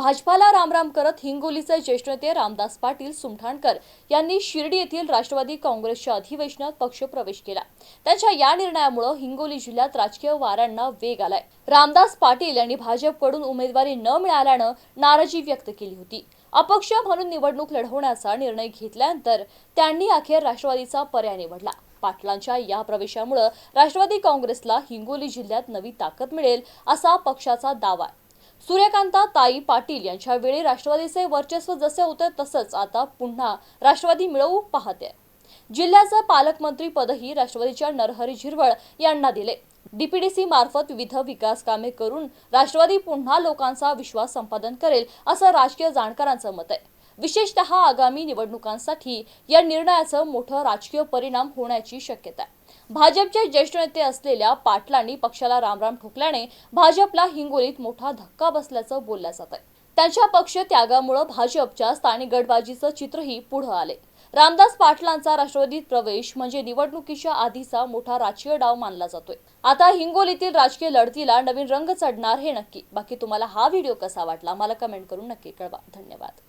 भाजपाला रामराम करत हिंगोलीचे ज्येष्ठ नेते रामदास पाटील सुमठाणकर यांनी शिर्डी येथील राष्ट्रवादी काँग्रेसच्या अधिवेशनात पक्षप्रवेश केला. त्यांच्या या निर्णयामुळे हिंगोली जिल्ह्यात राजकीय वाऱ्यांना वेग आलाय. रामदास पाटील यांनी भाजपकडून उमेदवारी न मिळाल्यानं नाराजी व्यक्त केली होती. अपक्ष म्हणून निवडणूक लढवण्याचा निर्णय घेतल्यानंतर त्यांनी अखेर राष्ट्रवादीचा पर्याय निवडला. पाटलांच्या या प्रवेशामुळे राष्ट्रवादी काँग्रेसला हिंगोली जिल्ह्यात नवी ताकद मिळेल असा पक्षाचा दावा आहे. सूर्यकांता ताई पाटील यांच्या वेळी राष्ट्रवादीचे वर्चस्व जसे होते तसंच आता पुन्हा राष्ट्रवादी मिळवू पाहते. जिल्ह्याचं पालकमंत्री पदही राष्ट्रवादीच्या नरहरी झिरवळ यांना दिले. डीपीडीसी मार्फत विविध विकास कामे करून राष्ट्रवादी पुन्हा लोकांचा विश्वास संपादन करेल असं राजकीय जाणकारांचं मत आहे. विशेषतः आगामी निवडणुकांसाठी या निर्णयाचं मोठं राजकीय परिणाम होण्याची शक्यता आहे. भाजपचे ज्येष्ठ नेते असलेल्या पाटलांनी पक्षाला रामराम ठोकल्याने भाजपला हिंगोलीत मोठा धक्का बसल्याचं बोललं जात आहे. त्यांच्या पक्ष त्यागामुळे भाजपच्या स्थानिक गटबाजीचं चित्रही पुढं आले रामदास पाटलांचा राष्ट्रवादीत प्रवेश म्हणजे निवडणुकीच्या आधीचा मोठा राजकीय डाव मानला जातोय. आता हिंगोलीतील राजकीय लढतीला नवीन रंग चढणार हे नक्की. बाकी तुम्हाला हा व्हिडिओ कसा वाटला? मला कमेंट करून नक्की कळवा. धन्यवाद.